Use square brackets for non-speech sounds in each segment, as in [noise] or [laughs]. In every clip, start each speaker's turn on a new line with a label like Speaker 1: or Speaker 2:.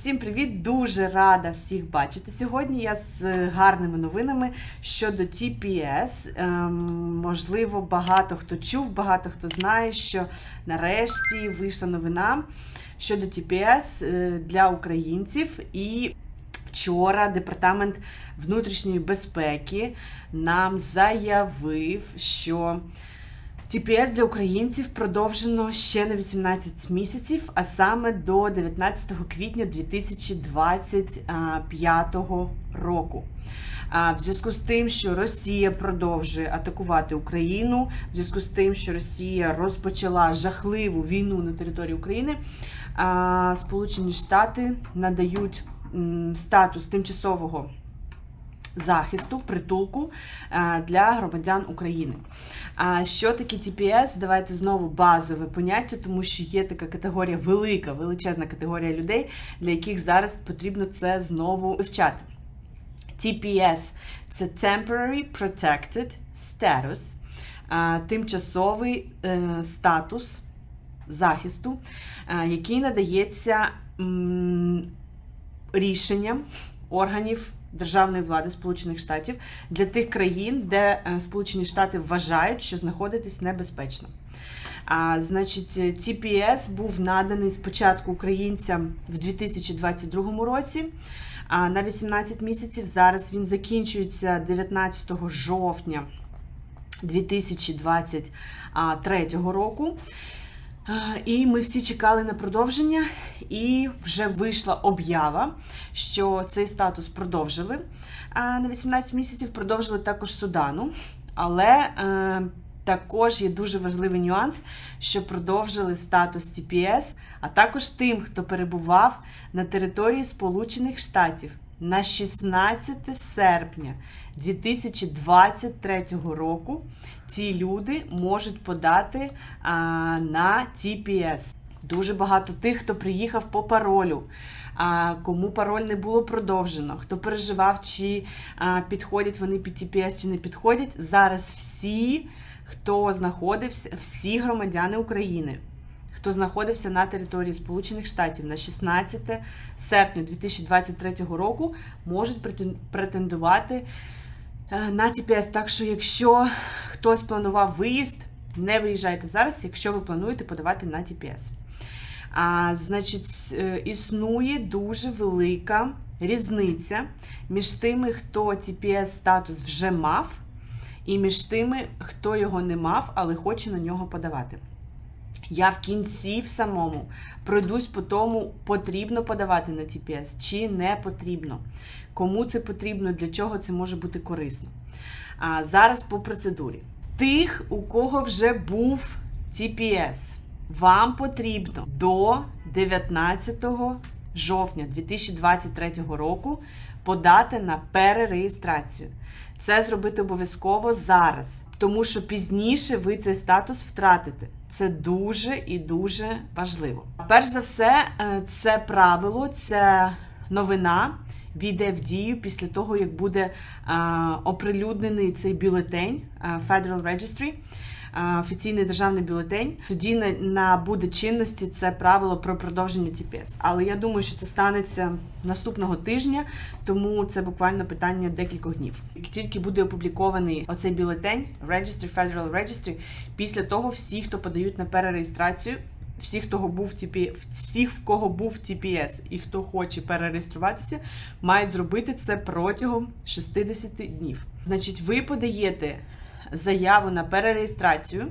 Speaker 1: Всім привіт! Дуже рада всіх бачити. Сьогодні я з гарними новинами щодо TPS. Ем, можливо, багато хто чув, багато хто знає, що нарешті вийшла новина щодо TPS е, для українців. І вчора департамент внутрішньої безпеки нам заявив, що TPS для українців продовжено ще на 18 місяців, а саме до 19 квітня 2025 року. В зв'язку з тим, що Росія продовжує атакувати Україну, в зв'язку з тим, що Росія розпочала жахливу війну на території України, Сполучені Штати надають статус тимчасового захисту, притулку е, для громадян України. А що таке TPS? Давайте знову базове поняття, тому що є така категорія, велика, величезна категорія людей, для яких зараз потрібно це знову вивчати. TPS це Temporary Protected Status, е, тимчасовий е, статус захисту, який надається рішенням органів державної влади Сполучених Штатів для тих країн, де е, Сполучені Штати вважають, що знаходитись небезпечно. А, значить, TPS був наданий спочатку українцям в 2022 році. А на 18 місяців зараз він закінчується 19 жовтня 2023 року. І ми всі чекали на продовження, і вже вийшла об'ява, що цей статус продовжили на 18 місяців, продовжили також Судану. Але е, також є дуже важливий нюанс, що продовжили статус TPS, а також тим, хто перебував на території Сполучених Штатів на 16 серпня 2023 року. Ці люди можуть подати а, на TPS. Дуже багато тих, хто приїхав по паролю, а, кому пароль не було продовжено, хто переживав, чи а, підходять вони під TPS, чи не підходять. Зараз всі, хто знаходився, всі громадяни України, хто знаходився на території Сполучених Штатів на 16 серпня 2023 року, можуть претен- претендувати на TPS. Так що, якщо хтось планував виїзд, не виїжджайте зараз, якщо ви плануєте подавати на TPS. А, значить, е, існує дуже велика різниця між тими, хто TPS статус вже мав, і між тими, хто його не мав, але хоче на нього подавати. Я в кінці в самому пройдусь по тому, потрібно подавати на TPS чи не потрібно. Кому це потрібно, для чого це може бути корисно. А зараз по процедурі. Тих, у кого вже був TPS, вам потрібно до 19 жовтня 2023 року подати на перереєстрацію. Це зробити обов'язково зараз, тому що пізніше ви цей статус втратите. Це дуже і дуже важливо. Перш за все, е, це правило, це новина війде в дію після того, як буде е, оприлюднений цей бюлетень е, Federal Registry, офіційний державний бюлетень. Тоді на, набуде чинності це правило про продовження TPS. Але я думаю, що це станеться наступного тижня, тому це буквально питання декількох днів. Як тільки буде опублікований оцей бюлетень Registry, Federal Registry, після того всі, хто подають на перереєстрацію. Всі, хто був TP... всіх, в кого був TPS і хто хоче перереєструватися, мають зробити це протягом 60 днів. Значить, ви подаєте заяву на перереєстрацію,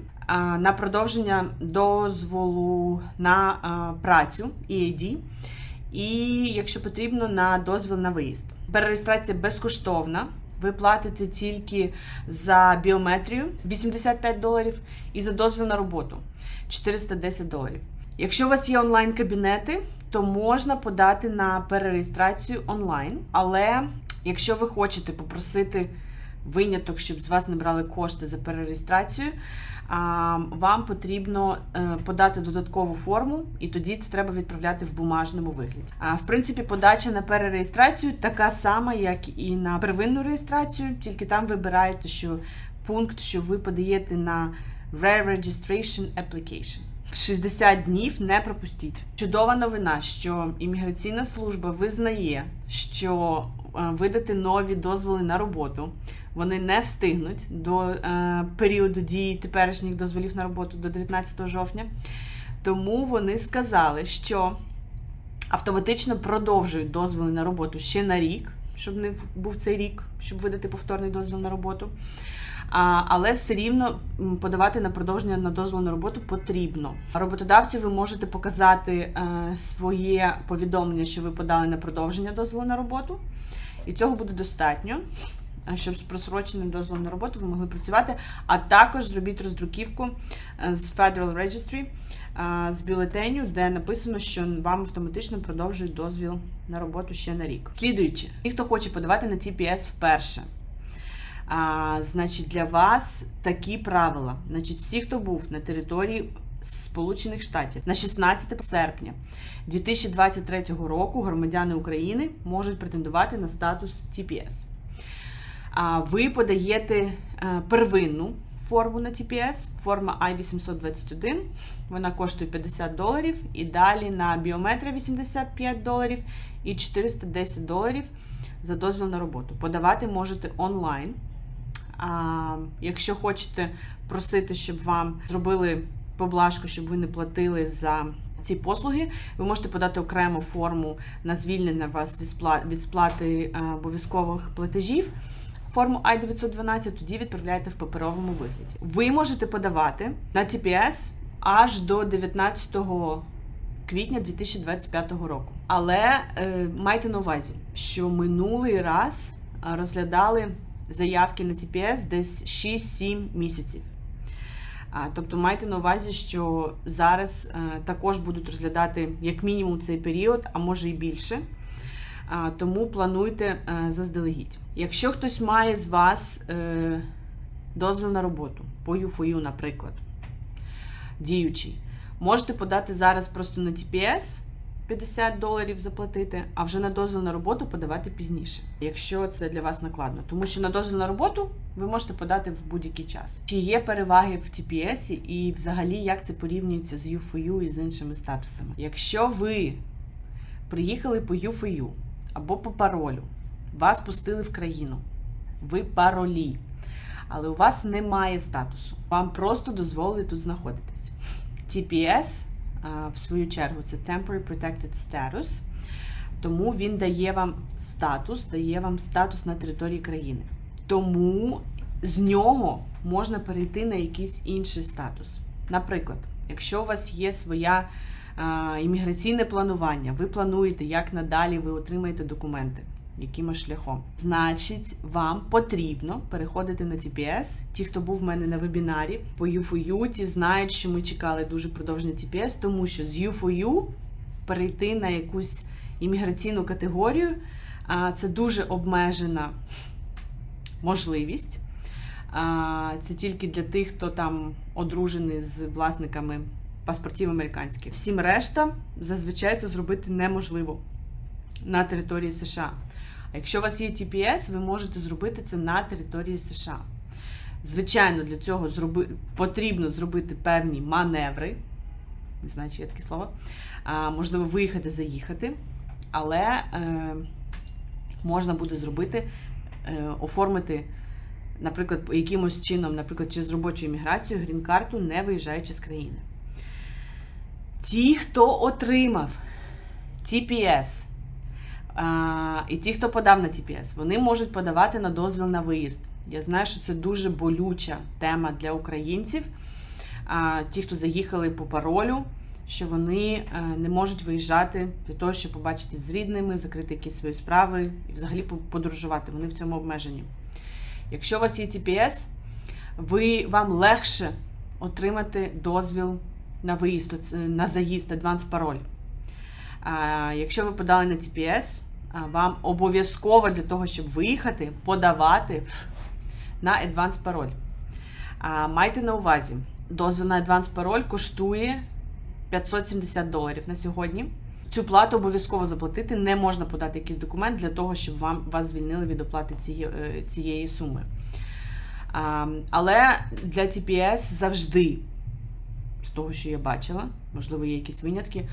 Speaker 1: на продовження дозволу на працю EAD, і, якщо потрібно, на дозвіл на виїзд. Перереєстрація безкоштовна. Ви платите тільки за біометрію 85 доларів і за дозвіл на роботу 410 доларів. Якщо у вас є онлайн-кабінети, то можна подати на перереєстрацію онлайн. Але якщо ви хочете попросити виняток, щоб з вас не брали кошти за перереєстрацію, вам потрібно е, подати додаткову форму, і тоді це треба відправляти в бумажному вигляді. А в принципі, подача на перереєстрацію така сама, як і на первинну реєстрацію, тільки там вибираєте, що пункт, що ви подаєте на Re-Registration Application. 60 днів не пропустіть. Чудова новина, що імміграційна служба визнає, що видати нові дозволи на роботу вони не встигнуть до е, періоду дії теперішніх дозволів на роботу до 19 жовтня. Тому вони сказали, що автоматично продовжують дозволи на роботу ще на рік, щоб не був цей рік, щоб видати повторний дозвіл на роботу. А, але все рівно подавати на продовження на дозвіл на роботу потрібно. Роботодавцю ви можете показати е, своє повідомлення, що ви подали на продовження дозволу на роботу, і цього буде достатньо. е, Щоб з просроченим дозволом на роботу ви могли працювати, а також зробіть роздруківку е, з Federal Registry, е, з бюлетеню, де написано, що вам автоматично продовжують дозвіл на роботу ще на рік. Слідуючи, ті, хто хоче подавати на TPS вперше. А, значить, для вас такі правила. Значить, всі, хто був на території Сполучених Штатів на 16 серпня 2023 року, громадяни України можуть претендувати на статус. А ви подаєте е, первинну форму на TPS, форма I-821, вона коштує 50 доларів, і далі на біометрія 85 доларів і 410 доларів за дозвіл на роботу. Подавати можете онлайн. Якщо хочете просити, щоб вам зробили поблажку, щоб ви не платили за ці послуги, ви можете подати окрему форму на звільнення вас від спла- сплати е, обов'язкових платежів. Форму I-912 тоді відправляєте в паперовому вигляді. Ви можете подавати на TPS аж до 19 квітня 2025 року. Але е, майте на увазі, що минулий раз е, розглядали заявки на TPS десь 6-7 місяців. Тобто майте на увазі, що зараз е, також будуть розглядати як мінімум цей період, а може і більше. Тому плануйте е, заздалегідь. Якщо хтось має з вас е, дозвіл на роботу по ЮФОЮ, наприклад, діючий, можете подати зараз просто на TPS 50 доларів заплатити, а вже на дозвіл на роботу подавати пізніше, якщо це для вас накладно. Тому що на дозвіл на роботу ви можете подати в будь-який час. Чи є переваги в TPS і взагалі як це порівнюється з UFOU і з іншими статусами? Якщо ви приїхали по UFOU або по паролю, вас пустили в країну, ви паролі, але у вас немає статусу. Вам просто дозволили тут знаходитись. TPS, в свою чергу, це Temporary Protected Status, тому він дає вам статус, дає вам статус на території країни. Тому з нього можна перейти на якийсь інший статус. Наприклад, якщо у вас є своя а, імміграційне планування, ви плануєте, як надалі ви отримаєте документи, яким шляхом. Значить, вам потрібно переходити на TPS. Ті, хто був в мене на вебінарі по UFOU, ті знають, що ми чекали дуже продовження TPS, тому що з UFOU перейти на якусь імміграційну категорію а, це дуже обмежена можливість. Це тільки для тих, хто там одружений з власниками паспортів американських. Всім решта зазвичай це зробити неможливо на території США. Якщо у вас є TPS, ви можете зробити це на території США. Звичайно, для цього зроби... потрібно зробити певні маневри. Не знаю, чи є таке слово. А, можливо, виїхати, заїхати. Але е, можна буде зробити, е, оформити, наприклад, якимось чином, наприклад, через робочу імміграцію, грін-карту, не виїжджаючи з країни. Ті, хто отримав TPS, і ті, хто подав на TPS, вони можуть подавати на дозвіл на виїзд. Я знаю, що це дуже болюча тема для українців. Ті, хто заїхали по паролю, що вони е, не можуть виїжджати для того, щоб побачити з рідними, закрити якісь свої справи і взагалі подорожувати. Вони в цьому обмежені. Якщо у вас є TPS, ви, вам легше отримати дозвіл на виїзд, на заїзд, адванс пароль. Якщо ви подали на а, вам обов'язково для того, щоб виїхати, подавати на адванс пароль. Майте на увазі, дозвіл на адванс пароль коштує 570 доларів на сьогодні. Цю плату обов'язково заплатити. Не можна подати якийсь документ для того, щоб вам вас звільнили від оплати цієї, е, цієї суми. А, але для TPS завжди з того, що я бачила, можливо, є якісь винятки,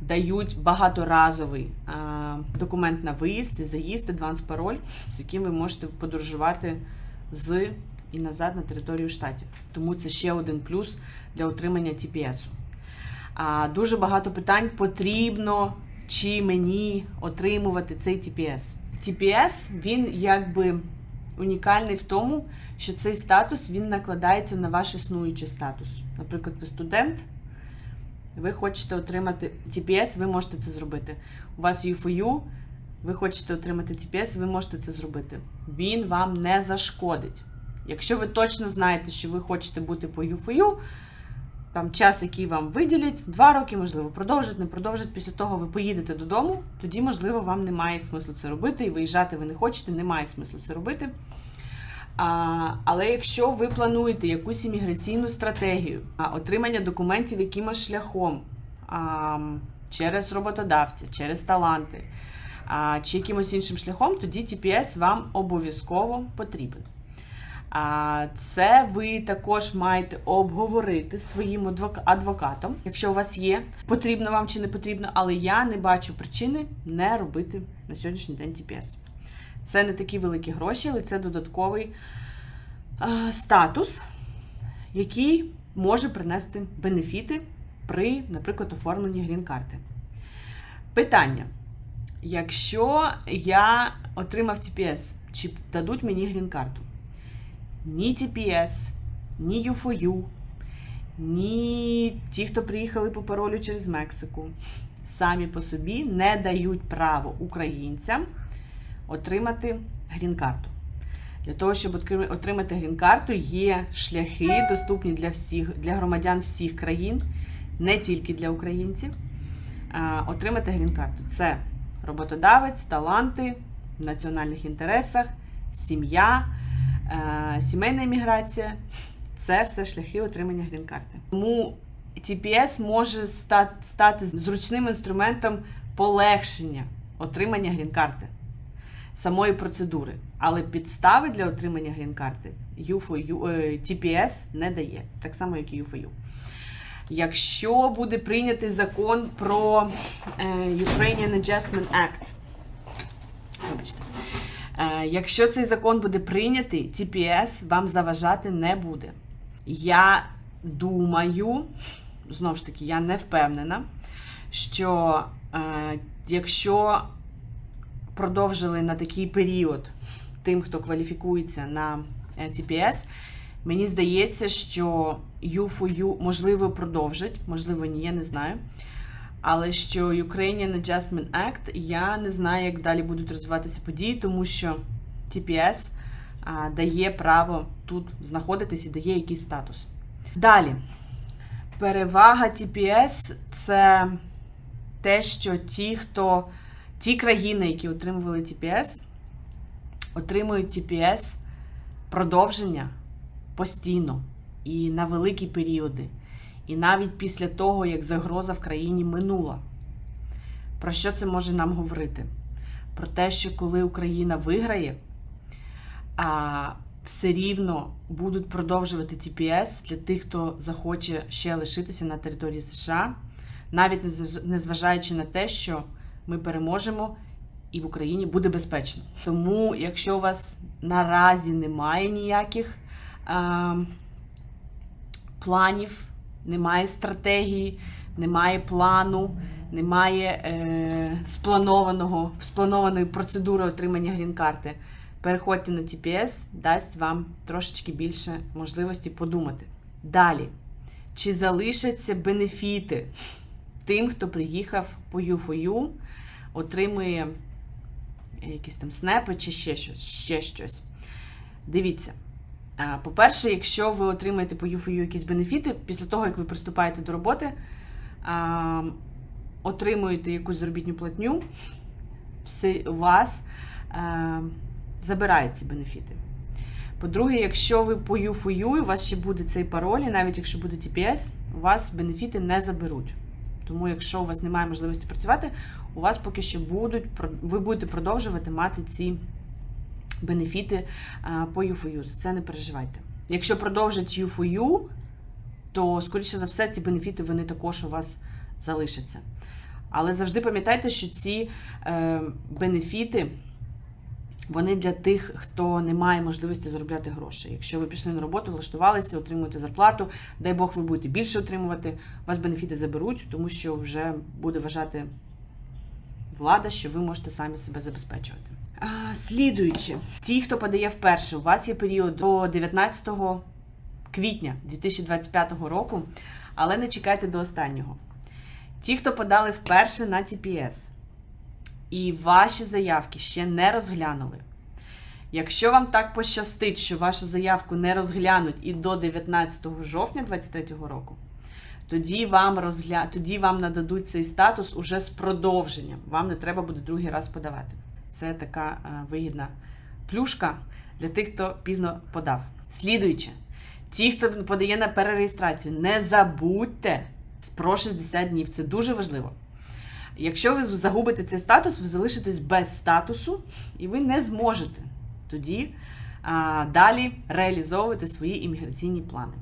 Speaker 1: дають багаторазовий а, документ на виїзд і заїзд, адванс пароль, з яким ви можете подорожувати з і назад на територію штатів. Тому це ще один плюс для отримання TPS. А, Дуже багато питань потрібно чи мені отримувати цей TPS. TPS, він якби унікальний в тому, що цей статус він накладається на ваш існуючий статус. Наприклад, ви студент, ви хочете отримати TPS, ви можете це зробити. У вас UFU, ви хочете отримати TPS, ви можете це зробити. Він вам не зашкодить. Якщо ви точно знаєте, що ви хочете бути по UFU, там час, який вам виділять, два роки, можливо, продовжать, не продовжать. Після того ви поїдете додому, тоді, можливо, вам немає смислу це робити, і виїжджати ви не хочете, немає смислу це робити. А, але якщо ви плануєте якусь імміграційну стратегію, отримання документів якимось шляхом а, через роботодавця, через таланти а, чи якимось іншим шляхом, тоді TPS вам обов'язково потрібен. А це ви також маєте обговорити з своїм адвокатом, якщо у вас є, потрібно вам чи не потрібно, але я не бачу причини не робити на сьогоднішній день TPS. Це не такі великі гроші, але це додатковий статус, який може принести бенефіти при, наприклад, оформленні грін-карти. Питання: якщо я отримав TPS, чи дадуть мені грін-карту? Ні TPS, ні UFOU, ні ті, хто приїхали по паролю через Мексику, самі по собі не дають право українцям отримати грін-карту. Для того, щоб отримати грін-карту, є шляхи, доступні для всіх, для громадян всіх країн, не тільки для українців. Отримати грін-карту. Це роботодавець, таланти в національних інтересах, сім'я, е, сімейна імміграція. Це все шляхи отримання грін-карти. Тому TPS може стати зручним інструментом полегшення отримання грін-карти самої процедури. Але підстави для отримання грін-карти UFO, е, TPS не дає, так само, як і UFOU. Якщо буде прийнятий закон про е, Ukrainian Adjustment Act, вибачте, е, якщо цей закон буде прийнятий, TPS вам заважати не буде. Я думаю, знову ж таки, я не впевнена, що якщо продовжили на такий період тим, хто кваліфікується на е, TPS, мені здається, що U4U можливо продовжить, можливо, ні, я не знаю. Але що Ukrainian Adjustment Act, я не знаю, як далі будуть розвиватися події, тому що TPS а, дає право тут знаходитись і дає якийсь статус. Далі. Перевага TPS це те, що ті, хто ті країни, які отримували TPS, отримують TPS продовження постійно і на великі періоди. І навіть після того, як загроза в країні минула. Про що це може нам говорити? Про те, що коли Україна виграє, а все рівно будуть продовжувати TPS для тих, хто захоче ще лишитися на території США, навіть незважаючи на те, що ми переможемо і в Україні буде безпечно. Тому, якщо у вас наразі немає ніяких а, планів, немає стратегії, немає плану, немає е, спланованого, спланованої процедури отримання грін-карти, переходьте на TPS, дасть вам трошечки більше можливості подумати. Далі, чи залишаться бенефіти тим, хто приїхав по U4U, отримує якісь там снепи чи ще щось. Ще щось. Дивіться. По-перше, якщо ви отримаєте по UFU якісь бенефіти, після того, як ви приступаєте до роботи, отримуєте якусь заробітну платню, у вас забирають ці бенефіти. По-друге, якщо ви по UFU, у вас ще буде цей пароль, і навіть якщо буде TPS, у вас бенефіти не заберуть. Тому, якщо у вас немає можливості працювати, у вас поки що будуть, ви будете продовжувати мати ці бенефіти по UFOU. За це не переживайте. Якщо продовжить UFOU, то, скоріше за все, ці бенефіти вони також у вас залишаться. Але завжди пам'ятайте, що ці е, бенефіти. Вони для тих, хто не має можливості заробляти гроші. Якщо ви пішли на роботу, влаштувалися, отримуєте зарплату, дай Бог, ви будете більше отримувати, вас бенефіти заберуть, тому що вже буде вважати влада, що ви можете самі себе забезпечувати. Слідуючи, ті, хто подає вперше, у вас є період до 19 квітня 2025 року, але не чекайте до останнього. Ті, хто подали вперше на TPS, і ваші заявки ще не розглянули. Якщо вам так пощастить, що вашу заявку не розглянуть і до 19 жовтня 2023 року, тоді вам розгля... тоді вам нададуть цей статус уже з продовженням. Вам не треба буде другий раз подавати. Це така е, вигідна плюшка для тих, хто пізно подав. Слідуючи, ті, хто подає на перереєстрацію, не забудьте про 60 днів. Це дуже важливо. Якщо ви загубите цей статус, ви залишитесь без статусу і ви не зможете тоді а, далі реалізовувати свої імміграційні плани.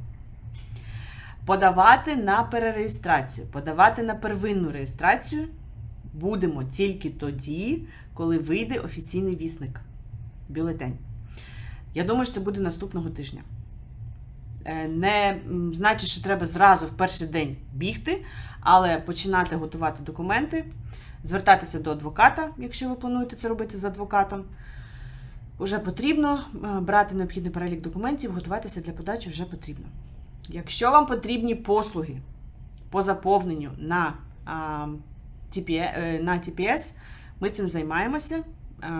Speaker 1: Подавати на перереєстрацію, подавати на первинну реєстрацію будемо тільки тоді, коли вийде офіційний вісник бюлетень. Я думаю, що це буде наступного тижня. Е, Не значить, що треба зразу в перший день бігти, але починати готувати документи, звертатися до адвоката, якщо ви плануєте це робити з адвокатом. Вже потрібно е, брати необхідний перелік документів, готуватися для подачі вже потрібно. Якщо вам потрібні послуги по заповненню на TPS, на TPS ми цим займаємося.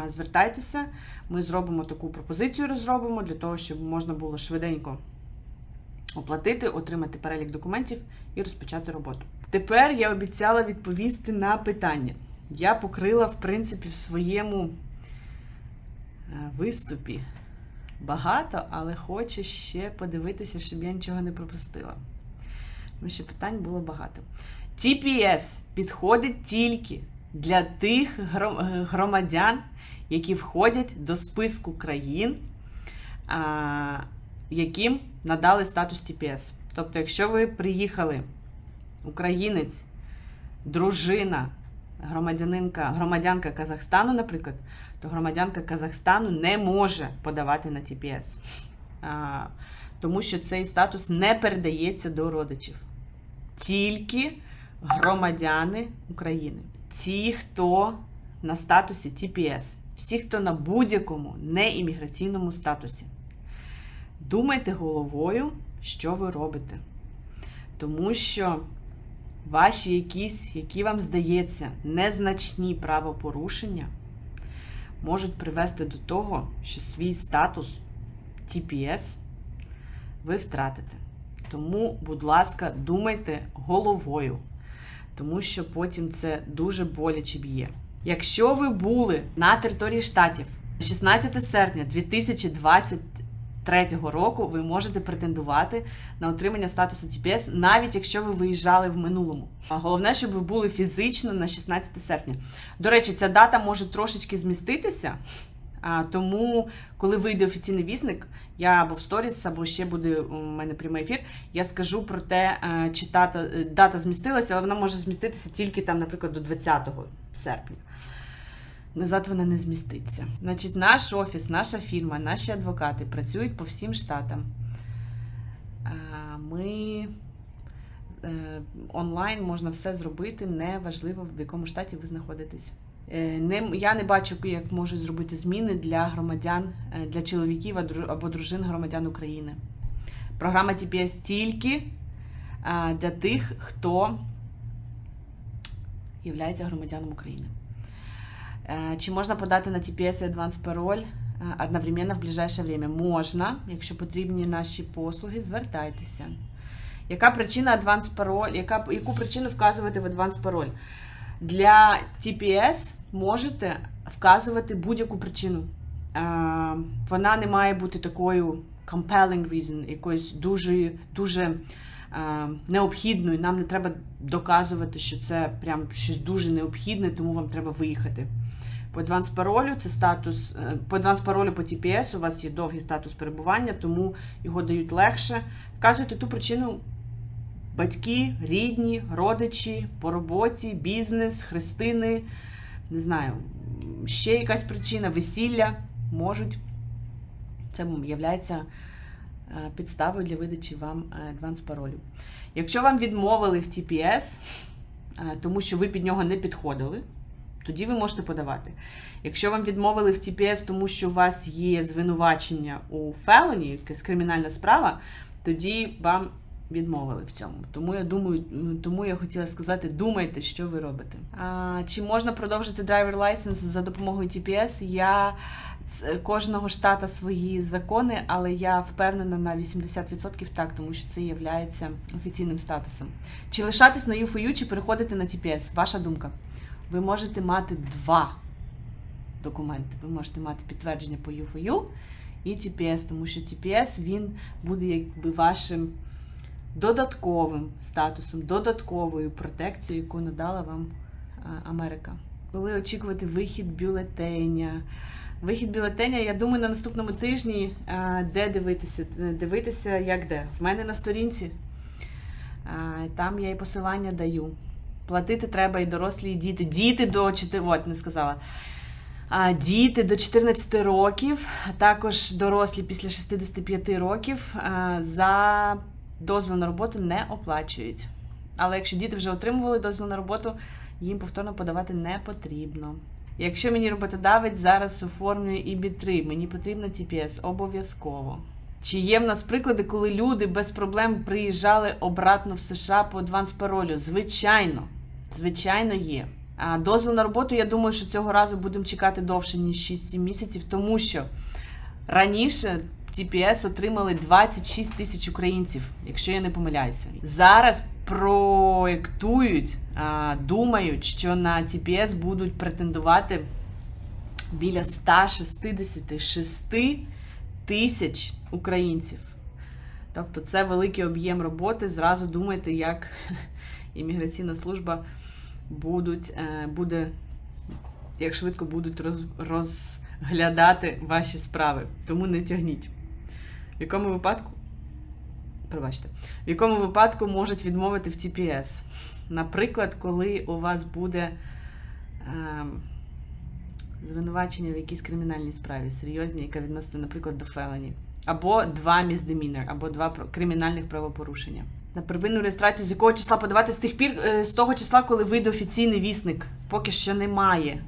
Speaker 1: Звертайтеся, ми зробимо таку пропозицію, розробимо для того, щоб можна було швиденько оплатити, отримати перелік документів і розпочати роботу. Тепер я обіцяла відповісти на питання. Я покрила, в принципі, в своєму виступі багато, але хочу ще подивитися, щоб я нічого не пропустила. Тому що питань було багато. TPS підходить тільки для тих громадян, які входять до списку країн, яким надали статус TPS. Тобто, якщо ви приїхали, українець, дружина, громадянинка, громадянка Казахстану, наприклад, то громадянка Казахстану не може подавати на TPS. Тому що цей статус не передається до родичів. Тільки громадяни України. Ті, хто на статусі TPS, всі, хто на будь-якому неімміграційному статусі. Думайте головою, що ви робите. Тому що ваші якісь, які вам здається, незначні правопорушення можуть привести до того, що свій статус TPS ви втратите. Тому, будь ласка, думайте головою, тому що потім це дуже боляче б'є. Якщо ви були на території штатів 16 серпня 2023 року, ви можете претендувати на отримання статусу TPS, навіть якщо ви виїжджали в минулому. А головне, щоб ви були фізично на 16 серпня. До речі, ця дата може трошечки зміститися. А, Тому, коли вийде офіційний вісник, я або в сторіс, або ще буде у мене прямий ефір, я скажу про те, е, чи дата, е, дата змістилася, але вона може зміститися тільки там, наприклад, до 20 серпня. Назад вона не зміститься. Значить, наш офіс, наша фірма, наші адвокати працюють по всім штатам. Ми е, онлайн можна все зробити, неважливо, в якому штаті ви знаходитесь. Е, не, Я не бачу, як можуть зробити зміни для громадян, е, для чоловіків або дружин громадян України. Програма TPS тільки для тих, хто є громадяном України. Е, чи можна подати на TPS і Advance пароль одновременно в ближайше время? Можна, якщо потрібні наші послуги, звертайтеся. Яка причина Advance пароль? Яка, Яку причину вказувати в Advance пароль? Для TPS можете вказувати будь-яку причину. Вона не має бути такою compelling reason, якоюсь дуже дуже необхідною. Нам не треба доказувати, що це прям щось дуже необхідне, тому вам треба виїхати. По advance паролю це статус, е, по advance паролю по TPS у вас є довгий статус перебування, тому його дають легше. Вказуйте ту причину, батьки, рідні, родичі, по роботі, бізнес, хрестини, не знаю, ще якась причина, весілля можуть. Це є підставою для видачі вам адванс паролю. Якщо вам відмовили в TPS, е, тому що ви під нього не підходили, тоді ви можете подавати. Якщо вам відмовили в TPS, тому що у вас є звинувачення у фелоні, якась кримінальна справа, тоді вам відмовили в цьому. Тому я думаю, тому я хотіла сказати, думайте, що ви робите. А, Чи можна продовжити driver license за допомогою TPS? Я кожного штата свої закони, але я впевнена на 80% так, тому що це є офіційним статусом. Чи лишатись на UFU, чи переходити на TPS? Ваша думка. Ви можете мати два документи. Ви можете мати підтвердження по UFU і TPS, тому що TPS він буде якби вашим додатковим статусом, додатковою протекцією, яку надала вам Америка. Коли очікувати вихід бюлетеня. Вихід бюлетеня, я думаю, на наступному тижні, де дивитися, дивитися, як де. В мене на сторінці. Там я і посилання даю. Платити треба і дорослі, і діти. Діти до 4, от, не сказала. Діти до 14 років, а також дорослі після 65 років за дозвіл на роботу не оплачують. Але якщо діти вже отримували дозвіл на роботу, їм повторно подавати не потрібно. Якщо мені роботодавець зараз оформлює ІБ3, мені потрібно TPS обов'язково. Чи є в нас приклади, коли люди без проблем приїжджали обратно в США по адванс паролю? Звичайно, звичайно, є. А дозвіл на роботу, я думаю, що цього разу будемо чекати довше, ніж 6-7 місяців, тому що раніше TPS отримали 26 тисяч українців, якщо я не помиляюся. Зараз проєктують, думають, що на TPS будуть претендувати біля 166 тисяч українців. Тобто це великий об'єм роботи. Зразу думайте, як [laughs] імміграційна служба будуть, е, буде, як швидко будуть роз, розглядати ваші справи. Тому не тягніть. В якому випадку? Пробачте, в якому випадку можуть відмовити в TPS? Наприклад, коли у вас буде е, звинувачення в якійсь кримінальній справі, серйозній, яка відноситься, наприклад, до фелені, або два міздемінер, або два кримінальних правопорушення. На первинну реєстрацію з якого числа подавати з тих пір, е, з того числа, коли вийде офіційний вісник, поки що немає.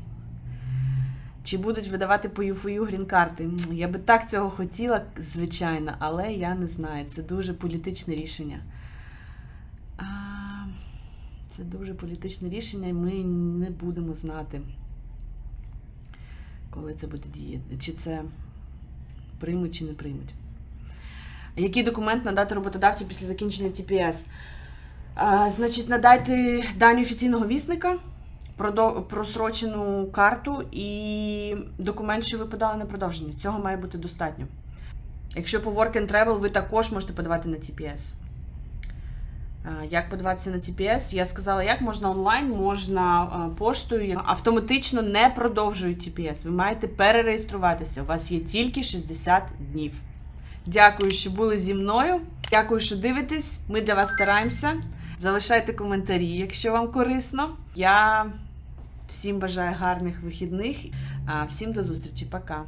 Speaker 1: Чи будуть видавати по ЮФОЮ грін-карти? Я би так цього хотіла, звичайно, але я не знаю. Це дуже політичне рішення. Це дуже політичне рішення, і ми не будемо знати, коли це буде діяти. Чи це приймуть, чи не приймуть. Який документ надати роботодавцю після закінчення? А, Значить, надайте дані офіційного вісника просрочену карту і документ, що ви подали на продовження. Цього має бути достатньо. Якщо по Work and Travel, ви також можете подавати на TPS. Як подаватися на TPS? Я сказала, як можна онлайн, можна поштою. Автоматично не продовжують TPS. Ви маєте перереєструватися. У вас є тільки 60 днів. Дякую, що були зі мною. Дякую, що дивитесь. Ми для вас стараємося. Залишайте коментарі, якщо вам корисно. Я Всім бажаю гарних вихідних. Всім до зустрічі, пока.